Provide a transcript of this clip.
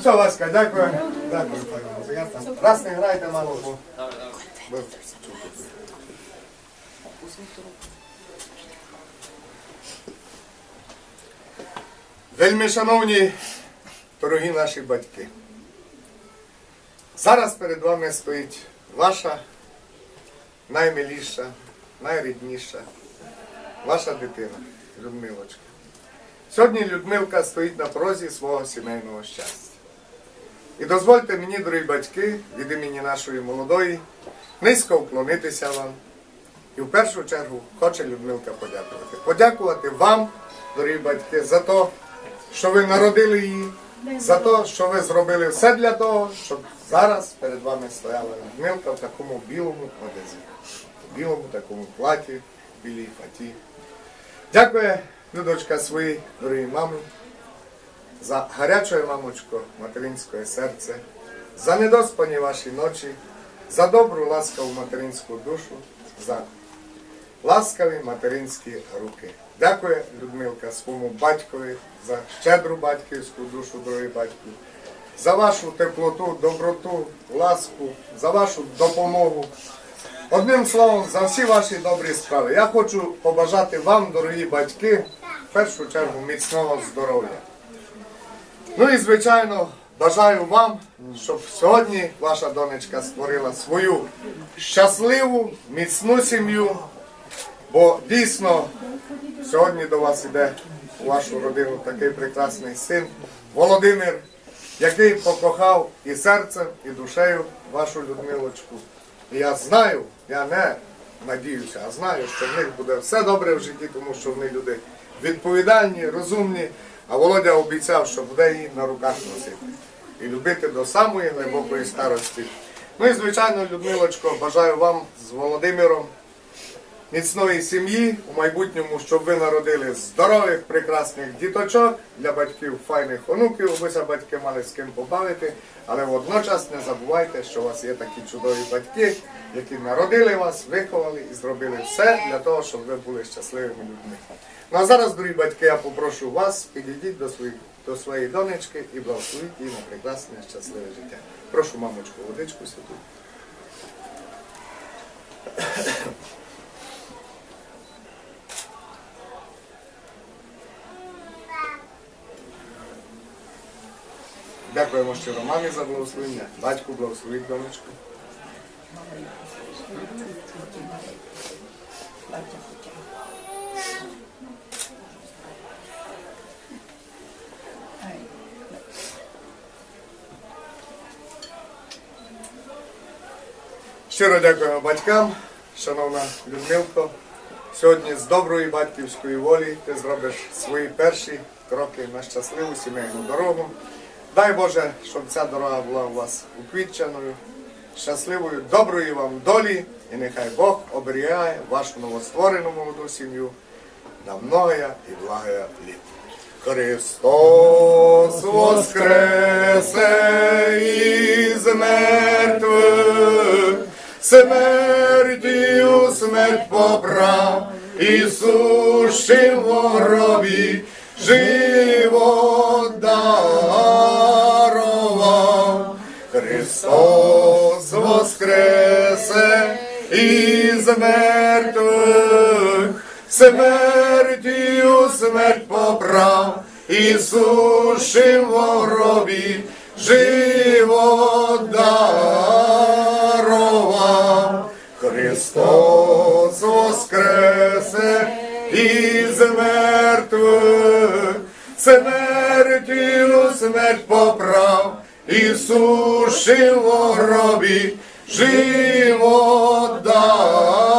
Все, Васька, дякую. Дякую, пане музикант. Раз не мало. бо- бо- Вельми шановні, дорогі наші батьки. Зараз перед вами стоїть ваша наймиліша, найрідніша, ваша дитина, Людмилочка. Сьогодні Людмилка стоїть на порозі свого сімейного щастя. І дозвольте мені, дорогі батьки, від імені нашої молодої, низько вклонитися вам. І в першу чергу хоче Людмилка подякувати. Подякувати вам, дорогі батьки, за те, що ви народили її, за те, що ви зробили все для того, щоб зараз перед вами стояла Людмилка в такому білому одязі, в білому такому платі, білій фаті. Дякую, Людочка, своїй дорогі мамі, за гаряче, мамочко, материнське серце, за недоспані ваші ночі, за добру ласкаву материнську душу, за ласкаві материнські руки. Дякую, Людмилка, своєму батькові за щедру батьківську душу, дорогі батьку, за вашу теплоту, доброту, ласку, за вашу допомогу. Одним словом, за всі ваші добрі справи. Я хочу побажати вам, дорогі батьки, в першу чергу міцного здоров'я. Ну і звичайно, бажаю вам, щоб сьогодні ваша донечка створила свою щасливу, міцну сім'ю. Бо дійсно сьогодні до вас іде у вашу родину такий прекрасний син Володимир, який покохав і серцем, і душею вашу Людмилочку. І я знаю, я не надіюся, а знаю, що в них буде все добре в житті, тому що вони люди відповідальні, розумні. А Володя обіцяв, що буде її на руках носити і любити до самої глибокої старості. Ну і звичайно, Людмилочко, бажаю вам з Володимиром міцної сім'ї у майбутньому, щоб ви народили здорових, прекрасних діточок для батьків файних онуків, аби батьки мали з ким побавити. Але водночас не забувайте, що у вас є такі чудові батьки, які народили вас, виховали і зробили все для того, щоб ви були щасливими людьми. Ну а зараз, дорогі батьки, я попрошу вас, підійдіть до своїх до своєї донечки і благословіть її на прекрасне щасливе життя. Прошу, мамочку, водичку святу. Дякуємо щиро мамі за благословення. Батьку благословіть донечку. Щиро дякуємо батькам, шановна Людмилко. Сьогодні з доброї батьківської волі ти зробиш свої перші кроки на щасливу сімейну дорогу. Дай Боже, щоб ця дорога була у вас уквітченою, щасливою, доброї вам долі, і нехай Бог оберігає вашу новостворену молоду сім'ю на многоя і благая літ. Христос воскресе із мертвих, смертію смерть поправ, Ісушим в гробі із мертвих, смертію смерть поправ, Ісушим в гробі живот дарував. Христос воскресе із мертвих, смертію смерть поправ, Ісушим в гробі живот дарував.